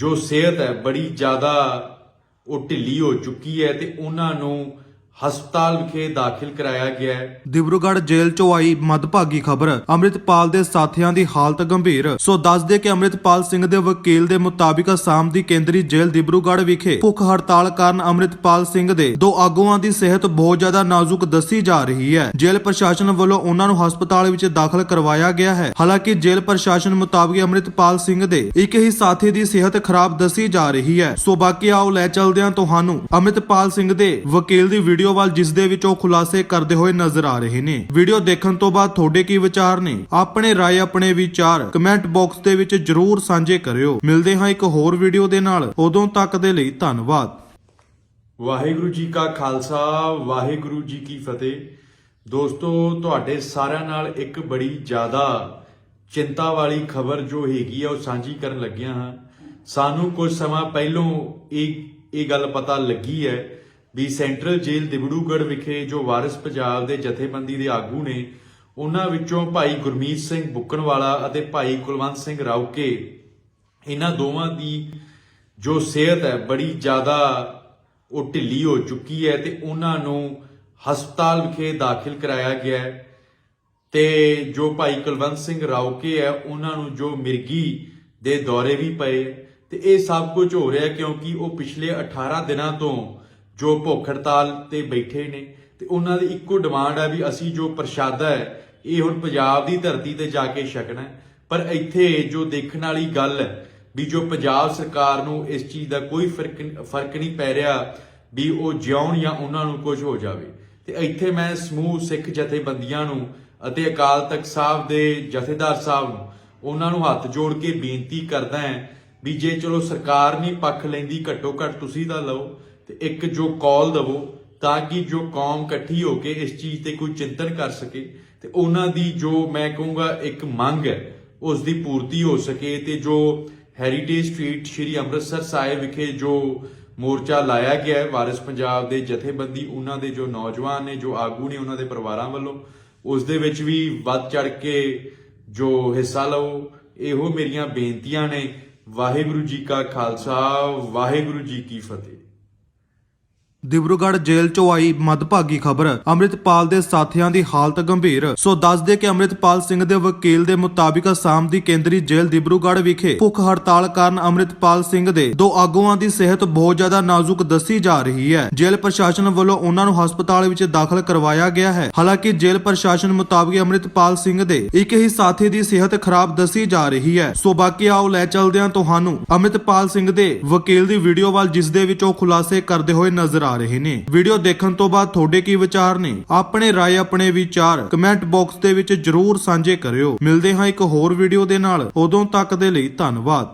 ਜੋ ਸਿਹਤ ਹੈ ਬੜੀ ਜ਼ਿਆਦਾ ਉਹ ਢਿੱਲੀ ਹੋ ਚੁੱਕੀ ਹੈ ਤੇ ਉਹਨਾਂ ਨੂੰ ਹਸਪਤਾਲ ਵਿਖੇ ਦਾਖਲ ਕਰਾਇਆ ਗਿਆ ਹੈ। ਦਿਬਰੂਗੜ੍ਹ ਜੇਲ੍ਹ ਚੋਂ ਆਈ ਮਦਭਾਗੀ ਖਬਰ। ਅੰਮ੍ਰਿਤਪਾਲ ਦੇ ਸਾਥੀਆਂ ਦੀ ਹਾਲਤ ਗੰਭੀਰ। ਸੋ ਦੱਸ ਦੇ ਕਿ ਅੰਮ੍ਰਿਤਪਾਲ ਸਿੰਘ ਦੇ ਵਕੀਲ ਦੇ ਮੁਤਾਬਿਕ ਅਸਾਮ ਦੀ ਕੇਂਦਰੀ ਜੇਲ੍ਹ ਦਿਬਰੂਗੜ੍ਹ ਵਿਖੇ ਭੁੱਖ ਹੜਤਾਲ ਕਾਰਨ ਅੰਮ੍ਰਿਤਪਾਲ ਸਿੰਘ ਦੇ ਦੋ ਆਗੂਆਂ ਦੀ ਸਿਹਤ ਬਹੁਤ ਜ਼ਿਆਦਾ ਨਾਜ਼ੁਕ ਦੱਸੀ ਜਾ ਰਹੀ ਹੈ। ਜੇਲ੍ਹ ਪ੍ਰਸ਼ਾਸਨ ਵੱਲੋਂ ਉਹਨਾਂ ਨੂੰ ਹਸਪਤਾਲ ਵਿੱਚ ਦਾਖਲ ਕਰਵਾਇਆ ਗਿਆ ਹੈ। ਹਾਲਾਂਕਿ ਜੇਲ੍ਹ ਪ੍ਰਸ਼ਾਸਨ ਮੁਤਾਬਿਕ ਅੰਮ੍ਰਿਤਪਾਲ ਸਿੰਘ ਦੇ ਇੱਕ ਹੀ ਸਾਥੀ ਦੀ ਸਿਹਤ ਖਰਾਬ ਦੱਸੀ ਜਾ ਰਹੀ ਹੈ। ਸੋ ਬਾਕੀ ਆਓ ਲੈ ਚੱਲਦੇ ਹਾਂ ਤੁਹਾਨੂੰ ਅੰਮ੍ਰਿਤਪਾਲ ਸਿੰਘ ਦੇ ਵਕੀਲ ਦੀ ਵੀਡੀਓ ਵੱਲ ਜਿਸ ਦੇ ਵਿੱਚ ਉਹ ਖੁਲਾਸੇ ਕਰਦੇ ਹੋਏ ਨਜ਼ਰ ਆ ਰਹੇ ਨੇ। ਵੀਡੀਓ ਦੇਖਣ ਤੋਂ ਬਾਅਦ ਤੁਹਾਡੇ ਕੀ ਵਿਚਾਰ ਨੇ? ਆਪਣੇ ਰਾਏ, ਆਪਣੇ ਵਿਚਾਰ ਕਮੈਂਟ ਬਾਕਸ ਦੇ ਵਿੱਚ ਜਰੂਰ ਸਾਂਝੇ ਕਰਿਓ। ਮਿਲਦੇ ਹਾਂ ਇੱਕ ਹੋਰ ਵੀਡੀਓ ਦੇ ਨਾਲ। ਉਦੋਂ ਤੱਕ ਦੇ ਲਈ ਧੰਨਵਾਦ। ਵਾਹਿਗੁਰੂ ਜੀ ਕਾ ਖਾਲਸਾ, ਵਾਹਿਗੁਰੂ ਜੀ ਕੀ ਫਤਿਹ। ਦੋਸਤੋ, ਤੁਹਾਡੇ ਸਾਰਿਆਂ ਨਾਲ ਇੱਕ ਬੜੀ ਜ਼ਿਆਦਾ ਚਿੰਤਾ ਵਾਲੀ ਖਬਰ ਜੋ ਹੈਗੀ ਆ, ਉਹ ਸਾਂਝੀ ਕਰਨ ਲੱਗਿਆ ਹਾਂ। ਸਾਨੂੰ ਕੁਝ ਸਮਾਂ ਪਹਿਲੋਂ ਇਹ ਇਹ ਗੱਲ ਪਤਾ ਲੱਗੀ ਹੈ ਵੀ ਸੈਂਟਰਲ ਜੇਲ੍ਹ ਦਿਬੜੂਗੜ੍ਹ ਵਿਖੇ ਜੋ ਵਾਰਿਸ ਪੰਜਾਬ ਦੇ ਜਥੇਬੰਦੀ ਦੇ ਆਗੂ ਨੇ, ਉਹਨਾਂ ਵਿੱਚੋਂ ਭਾਈ ਗੁਰਮੀਤ ਸਿੰਘ ਬੁੱਕਣਵਾਲਾ ਅਤੇ ਭਾਈ ਕੁਲਵੰਤ ਸਿੰਘ ਰਾਉਕੇ ਇਹਨਾਂ ਦੋਵਾਂ ਦੀ ਜੋ ਸਿਹਤ ਹੈ, ਬੜੀ ਜ਼ਿਆਦਾ ਉਹ ਢਿੱਲੀ ਹੋ ਚੁੱਕੀ ਹੈ ਤੇ ਉਹਨਾਂ ਨੂੰ ਹਸਪਤਾਲ ਵਿਖੇ ਦਾਖਲ ਕਰਾਇਆ ਗਿਆ ਹੈ। ਤੇ ਜੋ ਭਾਈ ਕੁਲਵੰਤ ਸਿੰਘ ਰਾਉਕੇ ਹੈ, ਉਹਨਾਂ ਨੂੰ ਜੋ ਮਿਰਗੀ ਦੇ ਦੌਰੇ ਵੀ ਪਏ। ਤੇ ਇਹ ਸਭ ਕੁਝ ਹੋ ਰਿਹਾ ਕਿਉਂਕਿ ਉਹ ਪਿਛਲੇ 18 ਦਿਨਾਂ ਤੋਂ ਜੋ ਭੁੱਖ ਹੜਤਾਲ ਤੇ ਬੈਠੇ ਨੇ ਤੇ ਉਹਨਾਂ ਦੀ ਇੱਕੋ ਡਿਮਾਂਡ ਹੈ ਵੀ ਅਸੀਂ ਜੋ ਪ੍ਰਸ਼ਾਦਾ ਹੈ, ਇਹ ਹੁਣ ਪੰਜਾਬ ਦੀ ਧਰਤੀ ਤੇ ਜਾ ਕੇ ਛਕਣਾ ਪਰ ਇੱਥੇ ਜੋ ਦੇਖਣ ਵਾਲੀ ਗੱਲ ਹੈ ਵੀ ਜੋ ਪੰਜਾਬ ਸਰਕਾਰ ਨੂੰ ਇਸ ਚੀਜ਼ ਦਾ ਕੋਈ ਫ਼ਰਕ ਫ਼ਰਕ ਨਹੀਂ ਪੈ ਰਿਹਾ ਵੀ ਉਹ ਜਿਉਣ ਜਾਂ ਉਹਨਾਂ ਨੂੰ ਕੁਝ ਹੋ ਜਾਵੇ। ਤੇ ਇੱਥੇ ਮੈਂ ਸਮੂਹ ਸਿੱਖ ਜਥੇਬੰਦੀਆਂ ਨੂੰ ਅਤੇ ਅਕਾਲ ਤਖਤ ਸਾਹਿਬ ਦੇ ਜਥੇਦਾਰ ਸਾਹਿਬ ਨੂੰ ਉਹਨਾਂ ਨੂੰ ਹੱਥ ਜੋੜ ਕੇ ਬੇਨਤੀ ਕਰਦਾ ਹਾਂ ਵੀ ਜੇ ਚਲੋ ਸਰਕਾਰ ਨਹੀਂ ਪੱਖ ਲੈਂਦੀ ਘੱਟੋ ਘੱਟ ਤੁਸੀਂ ਤਾਂ ਲਓ। ਤੇ ਇੱਕ ਜੋ ਕਾਲ ਦਵੋ ਤਾਂ ਕਿ ਜੋ ਕੌਮ ਇਕੱਠੀ ਹੋ ਕੇ ਇਸ ਚੀਜ਼ ਤੇ ਕੋਈ ਚਿੰਤਨ ਕਰ ਸਕੇ ਤੇ ਉਹਨਾਂ ਦੀ ਜੋ ਮੈਂ ਕਹੂੰਗਾ ਇੱਕ ਮੰਗ ਹੈ, ਉਸ ਦੀ ਪੂਰਤੀ ਹੋ ਸਕੇ ਤੇ ਜੋ ਹੈਰੀਟੇਜ ਸਟਰੀਟ ਸ਼੍ਰੀ ਅੰਮ੍ਰਿਤਸਰ ਸਾਹਿਬ ਵਿਖੇ ਜੋ ਮੋਰਚਾ ਲਾਇਆ ਗਿਆ ਹੈ, ਵਾਰਿਸ ਪੰਜਾਬ ਦੇ ਜਥੇਬੰਦੀ, ਉਹਨਾਂ ਦੇ ਜੋ ਨੌਜਵਾਨ ਨੇ, ਜੋ ਆਗੂ ਨੇ ਉਹਨਾਂ ਦੇ ਪਰਿਵਾਰਾਂ ਵੱਲੋਂ, ਉਸ ਦੇ ਵਿੱਚ ਵੀ ਵੱਧ ਚੜ ਕੇ ਜੋ ਹਿੱਸਾ ਲਓ, ਇਹੋ ਮੇਰੀਆਂ ਬੇਨਤੀਆਂ ਨੇ। ਵਾਹਿਗੁਰੂ ਜੀ ਕਾ ਖਾਲਸਾ, ਵਾਹਿਗੁਰੂ ਜੀ ਕੀ ਫਤਿਹ। ਦਿਬਰੂਗੜ੍ਹ ਜੇਲ੍ਹ ਚੋਂ ਆਈ ਮਦਭਾਗੀ ਖਬਰ। ਅੰਮ੍ਰਿਤਪਾਲ ਦੇ ਸਾਥੀਆਂ ਦੀ ਹਾਲਤ ਗੰਭੀਰ। ਸੋ ਦੱਸ ਦੇ ਕਿ ਅੰਮ੍ਰਿਤਪਾਲ ਸਿੰਘ ਦੇ ਵਕੀਲ ਦੇ ਮੁਤਾਬਿਕ ਅਸਾਮ ਦੀ ਕੇਂਦਰੀ ਜੇਲ੍ਹ ਦਿਬਰੂਗੜ੍ਹ ਵਿਖੇ ਭੁੱਖ ਹੜਤਾਲ ਕਾਰਨ ਅੰਮ੍ਰਿਤਪਾਲ ਸਿੰਘ ਦੇ ਦੋ ਆਗੂਆਂ ਦੀ ਸਿਹਤ ਬਹੁਤ ਜ਼ਿਆਦਾ ਨਾਜ਼ੁਕ ਦੱਸੀ ਜਾ ਰਹੀ ਹੈ। ਜੇਲ੍ਹ ਪ੍ਰਸ਼ਾਸਨ ਵੱਲੋਂ ਉਹਨਾਂ ਨੂੰ ਹਸਪਤਾਲ ਵਿੱਚ ਦਾਖਲ ਕਰਵਾਇਆ ਗਿਆ ਹੈ। ਹਾਲਾਂਕਿ ਜੇਲ੍ਹ ਪ੍ਰਸ਼ਾਸਨ ਮੁਤਾਬਿਕ ਅੰਮ੍ਰਿਤਪਾਲ ਸਿੰਘ ਦੇ ਇੱਕ ਹੀ ਸਾਥੀ ਦੀ ਸਿਹਤ ਖਰਾਬ ਦੱਸੀ ਜਾ ਰਹੀ ਹੈ। ਸੋ ਬਾਕੀ ਆਓ ਲੈ ਚੱਲਦੇ ਹਾਂ ਤੁਹਾਨੂੰ ਅੰਮ੍ਰਿਤਪਾਲ ਸਿੰਘ ਦੇ ਵਕੀਲ ਦੀ ਵੀਡੀਓ ਵੱਲ, ਜਿਸ ਦੇ ਵਿੱਚ ਉਹ ਖੁਲਾਸੇ ਕਰਦੇ ਹੋਏ ਨਜ਼ਰ ਆ ਰਹੇ ਨੇ। ਵੀਡੀਓ ਦੇਖਣ ਤੋਂ ਬਾਅਦ ਤੁਹਾਡੇ ਕੀ ਵਿਚਾਰ ਨੇ? ਆਪਣੇ ਰਾਏ, ਆਪਣੇ ਵਿਚਾਰ ਕਮੈਂਟ ਬਾਕਸ ਦੇ ਵਿੱਚ ਜਰੂਰ ਸਾਂਝੇ ਕਰਿਓ। ਮਿਲਦੇ ਹਾਂ ਇੱਕ ਹੋਰ ਵੀਡੀਓ ਦੇ ਨਾਲ। ਉਦੋਂ ਤੱਕ ਦੇ ਲਈ ਧੰਨਵਾਦ।